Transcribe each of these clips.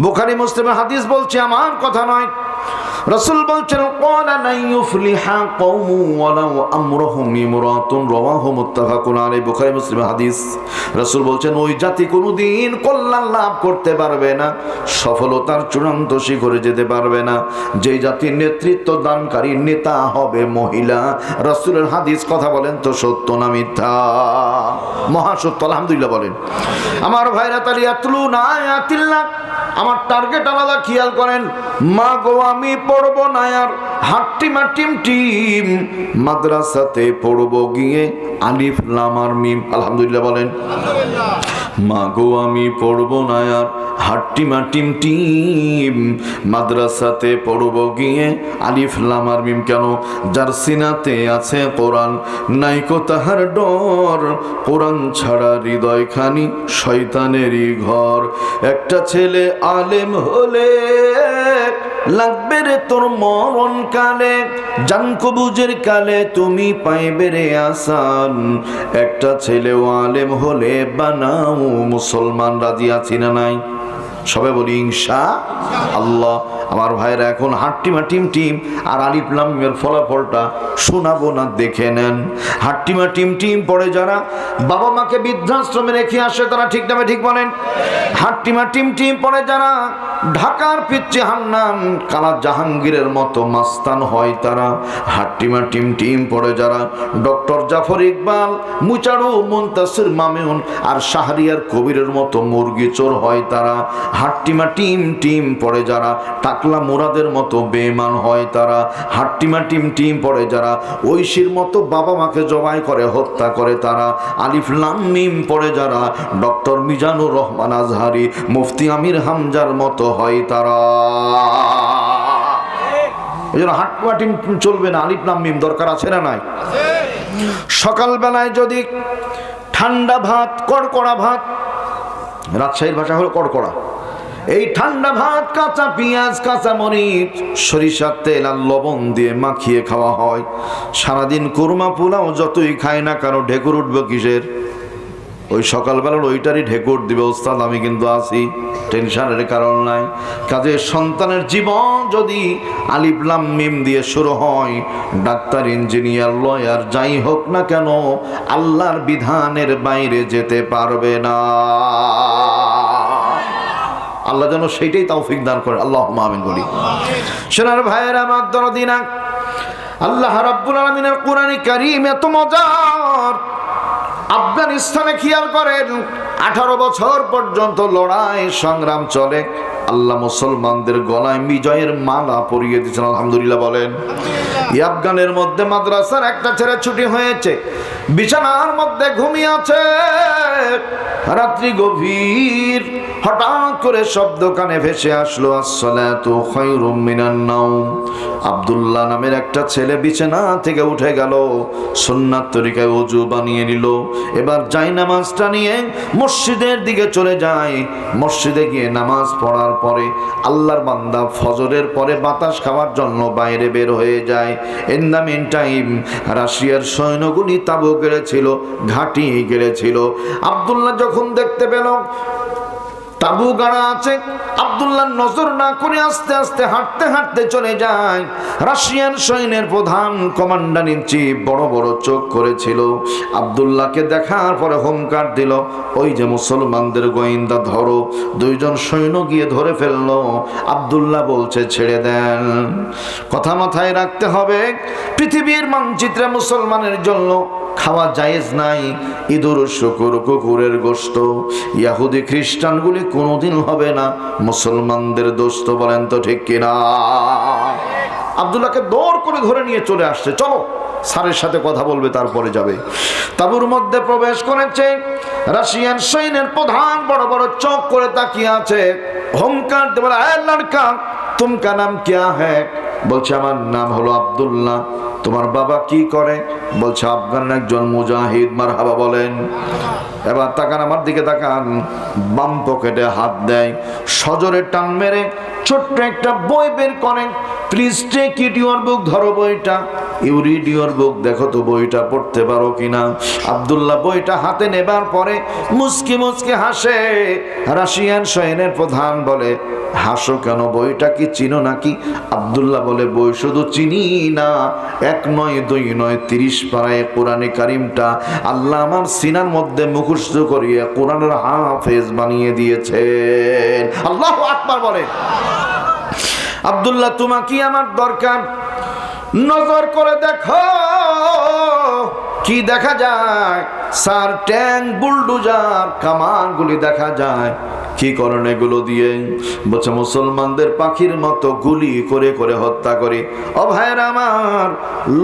বুখারি মুসলিমের হাদিস বলছে আমার কথা নয় রসুল বলছেন ক্বালা লা ইউফলিহা কওমু ওয়ালাউ আমরুহুম ইমরাতুন রাওয়াহু মুত্তাফাকুন আলাইহি বুখারী মুসলিম হাদিস। রসুল বলছেন, ওই জাতি কোনোদিন কল্যাণ লাভ করতে পারবে না, সফলতার চূড়ান্ত শিখরে যেতে পারবে না। যেই জাতির নেতৃত্ব দানকারী নেতা হবে মহিলা রসুলের হাদিস কথা বলেন তো সত্য না মিথ্যা? মহাসত্য আলহামদুলিল্লাহ বলেন। আমার ভাইরা তালি আতলু না আয়াতিল্লাহ, আমার টার্গেট আলাদা, খেয়াল করেন। মা গো, আমি পড়ব না আর হাট্টিমা টিম টিম মাদ্রাসাতে পড়ব গিয়ে আলিফ লামার মিম। আলহামদুলিল্লাহ বলেন মা গো আমি পড়ব না আর হাট্টিমা টিম টিম, মাদ্রাসাতে পড়ব গিয়ে আলিফ লামার মিম কেন? যার সিনাতে আছে কোরআন নাইকো তাহার ডর। কোরআন ছাড়া হৃদয় খানি শয়তানেরই ঘর। একটা ছেলে আলেম হলে লাগবে রে তোর মরণ কালে জান কবুজের কালে তুমি পাইবে রে আসান। একটা ছেলেও আলেম হলে বানাও, মুসলমান রাজি আছি না নাই? সবাই বলি, ইনশা আল্লাহ। আমার ভাইরা এখন হাট্টিমা টিম টিম, আর আলিফ লামের ফলাফলটা শোনাবো না, দেখে নেন। হাট্টিমা টিম টিম পড়ে যারা বাবা মাকে বৃদ্ধাশ্রমে রেখে আসে, তারা ঠিক নামে ঠিক বলেন। হাট্টিমা টিম টিম পড়ে যারা ঢাকার পিচ্ছে হান্নান, কালা জাহাঙ্গীরের মতো মাস্তান হয় তারা। হাট্টিমা টিম টিম পড়ে যারা ডক্টর জাফর ইকবাল মুচাড়ু মুন্তাসির, মামেউন, আর শাহরিয়ার কবিরের মতো মুরগি চোর হয় তারা। হাট্টিমা টিম টিম পড়ে যারা টাকলা মোরাদের মতো বেমান হয় তারা। হাট্টিমা টিম টিম পড়ে যারা ঐশীর মতো বাবা মাকে জবাই করে, হত্যা করে তারা। আলিফ লাম মিম পড়ে যারা ডক্টর মিজানুর রহমান আজহারি, মুফতি আমির হামজার মতো হয় তারা। এই জন্য হাট্টিমা টিম চলবে না, আলিফ লাম মিম দরকার আছে না নাই? সকালবেলায় যদি ঠান্ডা ভাত, কড়কড়া ভাত, রাজশাহীর ভাষা হলো কড়কড়া। এই ঠান্ডা ভাত, কাঁচা পেঁয়াজ, কাঁচা মরিচ, সরিষার তেল আর লবণ দিয়ে মাখিয়ে খাওয়া হয়। সারাদিন কুরমা পোলাও যতই খায় না কারও ঢেকুর উঠবে কিসের? ওই সকালবেলার ওইটারই ঢেকুর দিবে ওস্তাদ, আমি কিন্তু আছি। টেনশনের কারণ নাই। কাজে সন্তানের জীবন যদি আলিফলাম মিম দিয়ে শুরু হয়, ডাক্তার, ইঞ্জিনিয়ার, লয়ার, যাই হোক না কেন, আল্লাহর বিধানের বাইরে যেতে পারবে না। আল্লাহ যেন সেইটাই তৌফিক দান করে। আল্লাহ আমিন বলি। সোনার ভাইয়ের আমার দরদিনা আল্লাহ রাব্বুল আলামিনের কোরআনে কারীম এত মজার। আফগানিস্তানে খেয়াল করেন আঠারো বছর পর্যন্ত লড়াই সংগ্রাম চলে। আল্লাহ মুসলমানদের গলায় বিজয়ের মালা পরিয়ে দিয়েছেন আলহামদুলিল্লাহ বলেন। আফগানের মধ্যে মাদ্রাসার একটা ছেলে ছুটি হয়েছে। বিছানার মধ্যে ঘুমিয়ে আছে। রাত্রি গভীর। হঠাৎ করে শব্দ কানে ভেসে আসলো আব্দুল্লাহ নামের একটা ছেলে বিছানা থেকে উঠে গেল, সুন্নাত তরিকায় অজু বানিয়ে নিল। এবার যাই নামাজটা নিয়ে মসজিদের দিকে চলে যায়। মসজিদে গিয়ে নামাজ পড়ার পরে আল্লাহর বান্দা ফজরের পরে বাতাস খাওয়ার জন্য বাইরে বের হয়ে যায়। ইন দ্য মিন টাইম রাশিয়ার সৈন্যগুলি তাবু গেড়েছিল, ঘাঁটি গেড়েছিল। আব্দুল্লাহ যখন দেখতে পেল তাবু গাড়া আছে। আব্দুল্লাহ নজর না করে আস্তে আস্তে হাঁটতে হাঁটতে চলে যায়। রাশিয়ান সৈন্যের প্রধান কমান্ডার ইন চিফ বড় বড় চোখ করেছিল। আব্দুল্লাহকে দেখার পরে হোমকার দিল, ওই যে মুসলমানদের গোয়েন্দা, ধরো। দুইজন সৈন্য গিয়ে ধরে ফেলল। আব্দুল্লাহ বলছে, ছেড়ে দেন। কথা মাথায় রাখতে হবে, পৃথিবীর মানচিত্রে মুসলমানের জন্য খাওয়া জায়েজ নাই। ইঁদুর, শুকুর, কুকুরের গোস্ত ইয়াহুদি খ্রিস্টানগুলি কোনোদিন হবে না। মুসলমানদের দোস্ত বলেন তো ঠিক কিনা? আবদুল্লাহকে দৌড় করে ধরে নিয়ে চলে আসছে। চলো, স্যারের সাথে কথা বলবে, তারপরে যাবে। তাবুর মধ্যে প্রবেশ করেছে। রাশিয়ান সৈন্যের প্রধান বড় বড় চোখ করে তাকিয়ে আছে। হোমকার দেবে লড়কা, তুমকা নাম কিয়া হ্যাঁ বলছে, আমার নাম হলো আব্দুল্লাহ। তোমার বাবা কি করে? বলছে, আফগান একজন মুজাহিদ মার হাবা বলেন। এবার তাকান, আমার দিকে তাকান। বাম পকেটে হাত দেয়। সজরে টান মেরে ছোট্ট একটা বই বের করেন please take it your book, ধরো বইটা। ইউ রিড ইউর বুক, দেখো তো বইটা পড়তে পারো কিনা। আব্দুল্লাহ বইটা হাতে নেবার পরে মুসকি মুসকি হাসে। রাশিয়ান সৈন্যের প্রধান বলে, হাসো কেন? বইটা কি চিনো নাকি? আব্দুল্লাহ বলে, বই শুধু চিনি না, এক নয়, দুই নয়, তিরিশ পাড়ায় কোরআনে কারিমটা আল্লাহ আমার সিনার মধ্যে মুখস্থ করিয়ে কোরআনের হাফেজ বানিয়ে দিয়েছেন। আল্লাহ আকবার বলে। আব্দুল্লাহ তোমাকে আমার দরকার? নজর করে দেখো, কি দেখা যায়? সার ট্যাঙ্ক বুলডুজার, কামানগুলি দেখা যায়। কি করেন এগুলো দিয়ে? বলছে, মুসলমানদের পাখির মতো গুলি করে করে হত্যা করে। ও ভাইয়ের আমার,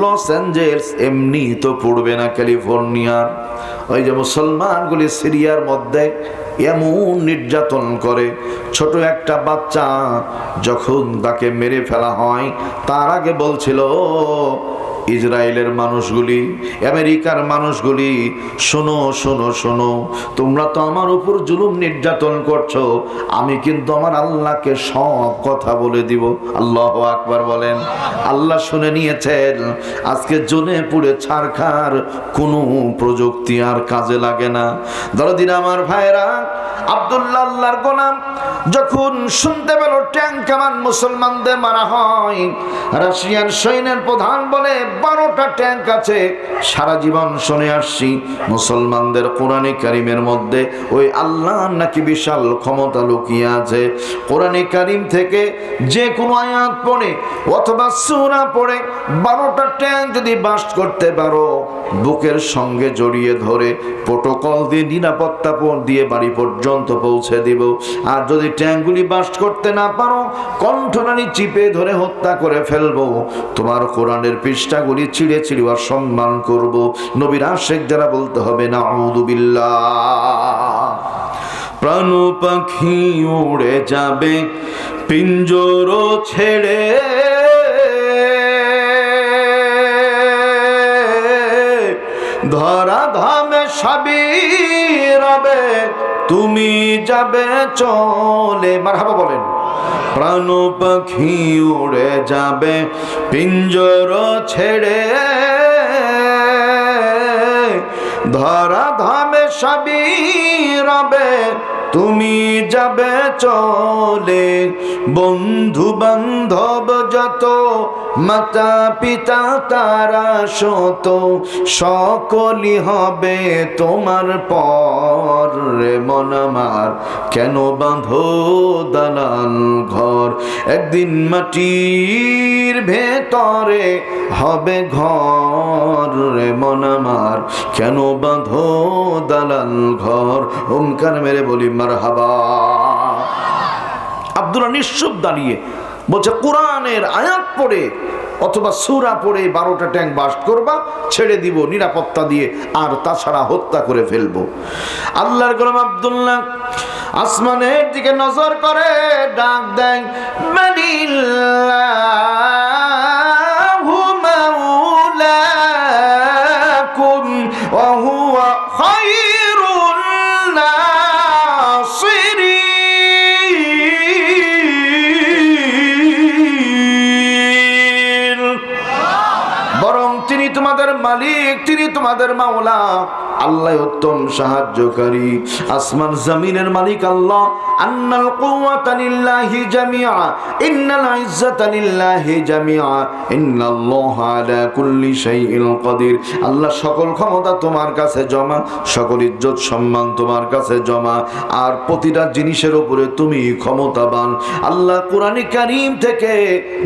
লস অ্যাঞ্জেলস এমনি তো পড়বে না ক্যালিফোর্নিয়ার। ওই যে মুসলমানগুলি সিরিয়ার মধ্যে এমন নির্যাতন করে। ছোট একটা বাচ্চা যখন তাকে মেরে ফেলা হয় তার আগে বলছিল ইসরায়েলের মানুষগুলি, আমেরিকার মানুষগুলি, শোনো শোনো শোনো, তোমরা তো আমার উপর জুলুম নির্যাতন করছ, আমি কিন্তু আমার আল্লাহকে সব কথা বলে দিব। আল্লাহ আকবার বলেন। আল্লাহ শুনে নিয়েছেন, আজকে জনে পুড়ে ছাড়খার কোনো প্রযুক্তি আর কাজে লাগে না। দরদিন আমার ভাইরা আব্দুল্লাহ আল্লাহর গোলাম যখন শুনতে পেল ট্যাঙ্ক কামান মুসলমানদের মারা হয় রাশিয়ান সৈন্যের প্রধান বলে, বারোটা ট্যাঙ্ক আছে, সারা জীবন শুনে আসছি, মুসলমানদের কোরআনে কারিমের মধ্যে ওই আল্লাহ নাকি বিশাল ক্ষমতা লুকিয়ে আছে। কোরআনে কারিম থেকে যে কোনো আয়াত পড়ে অথবা সুরা পড়ে, বারোটা ট্যাঙ্ক যদি বাস্ট করতে পারো, বুকের সঙ্গে জড়িয়ে ধরে, প্রোটোকল দিয়ে নিরাপত্তা দিয়ে বাড়ি পর্যন্ত পৌঁছে দিব। আর যদি ট্যাঙ্কগুলি বাস্ট করতে না পারো, কণ্ঠনালী চিপে ধরে হত্যা করে ফেলব। তোমার কোরআনের পৃষ্ঠাগুলি ছিঁড়ে ছিঁড়ে সম্মান করব। নবীর আশেখ যারা বলতে হবে না প্রাণ পাখি উড়ে যাবে, পিঞ্জর ছেড়ে। ধরা ধামে সাবি রবে তুমি যাবে চলে। মারহাবা বলেন। প্রাণ পাখি উড়ে যাবে, পিঞ্জর ছেড়ে। ধরা ধামে সাবি রবে তুমি যাবে চলে। বন্ধু বান্ধব যত মাতা পিতা তারা শত সকলই হবে তোমার পর। রে মন আমার, কেন বাঁধো দালান ঘর? একদিন মাটির ভেতরে হবে ঘর। রে মন আমার, কেন বাঁধো দালান ঘর? ওমকার মেরে বলি মার আব্দুল্লাহ নিঃসব দাঁড়িয়ে বলছে, কোরআনের আয়াত পড়ে অথবা সুরা পড়ে বারোটা ট্যাঙ্ক বাস্ট করবা, ছেড়ে দিব নিরাপত্তা দিয়ে, আর তাছাড়া হত্যা করে ফেলব। আল্লাহর গোলাম আব্দুল্লাহ আসমানের দিকে নজর করে, ডাক দেয় মানিল্লাহু মাওলাকুম মালিক তিনি তোমাদের মাওলা। আল্লাহ উত্তম সাহায্যকারী। আসমান জমিনের মালিক আল্লাহ। আন্নাল কুওয়াতা লিল্লাহি জামিআ, ইন্নাল ইজ্জাতা লিল্লাহি জামিআ, ইন্নাল্লাহা আলা কুল্লি শাইইন কাদির। আল্লাহ সকল ক্ষমতা তোমার কাছে জমা, সকল ইজ্জত সম্মান তোমার কাছে জমা, আর প্রতিটা জিনিসের উপরে তুমি ক্ষমতাবান। আল্লাহ কোরআনে কারীম থেকে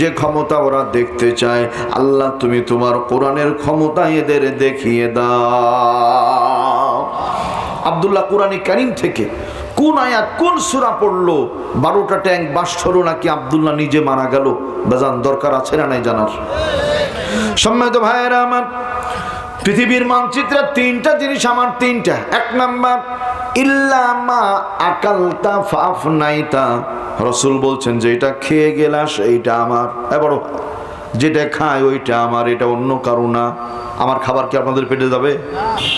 যে ক্ষমতা ওরা দেখতে চায়, আল্লাহ তুমি তোমার কোরআনের ক্ষমতা এদের দেখিয়ে দাও। আব্দুল্লাহ কোরআনে কারীম থেকে কোন আয়াত, কোন সূরা পড়ল? বারোটা ট্যাঙ্ক বাস হলো নাকি আব্দুল্লাহ নিজে মারা গেল? বেজান, দরকার আছে না নাই জানার? সম্মানিত ভাইয়েরা আমার, পৃথিবীর মানচিত্রে তিনটা জিনিস আমার, তিনটা। এক নাম্বার ইল্লামা আকালতা ফাফ নাইতা রসুল বলছেন যে এটা খেয়ে গেলাস, এইটা আমার। এ বড়, যেটা খায় ওইটা আমার, এটা অন্য কারও না। আমার খাবার কি আপনাদের পেটে যাবে?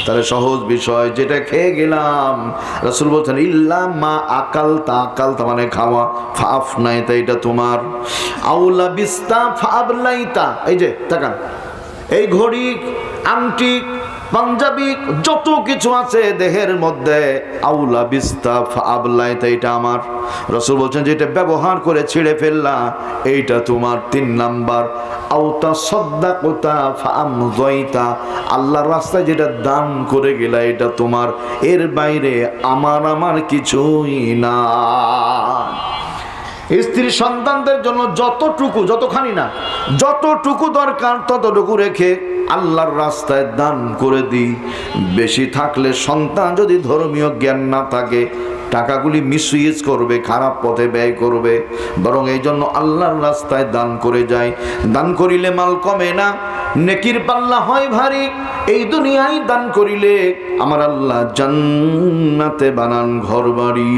তাহলে সহজ বিষয়, যেটা খেয়ে গেলাম। রসুল বলছেন ইল্লাম মা আকাল তা আকাল তা মানে খাওয়া, ফাফ নাই তা এটা তোমার। আউলা বিস্তা ফাফ নাই ফাবলাইতা এই যে, তাকান। এই ঘড়ি, আংটি পাঞ্জাবি, যত কিছু আছে দেহের মধ্যে। আউলা বিস্তা আবলাইতা এটা আমার। রসুল বলছেন যে এটা ব্যবহার করে ছিঁড়ে ফেললা, এইটা তোমার তিন নাম্বার। আউতা সদ্দা কোতা ফাম জয়তা আল্লাহর রাস্তায় যেটা দান করে গেলা, এটা তোমার। এর বাইরে আমার আমার কিছুই না স্ত্রী সন্তানদের জন্য যতটুকু, যতখানি না, যতটুকু দরকার, ততটুকু রেখে আল্লাহর রাস্তায় দান করে দিই। বেশি থাকলে সন্তান যদি ধর্মীয় জ্ঞান না থাকে, টাকাগুলি মিসইউজ করবে, খারাপ পথে ব্যয় করবে। বরং এই জন্য আল্লাহর রাস্তায় দান করে যায়। দান করিলে মাল কমে না, নেকির পাল্লা হয় ভারী। এই দুনিয়ায় দান করিলে আমার আল্লাহ জান্নাতে বানান ঘর বাড়ি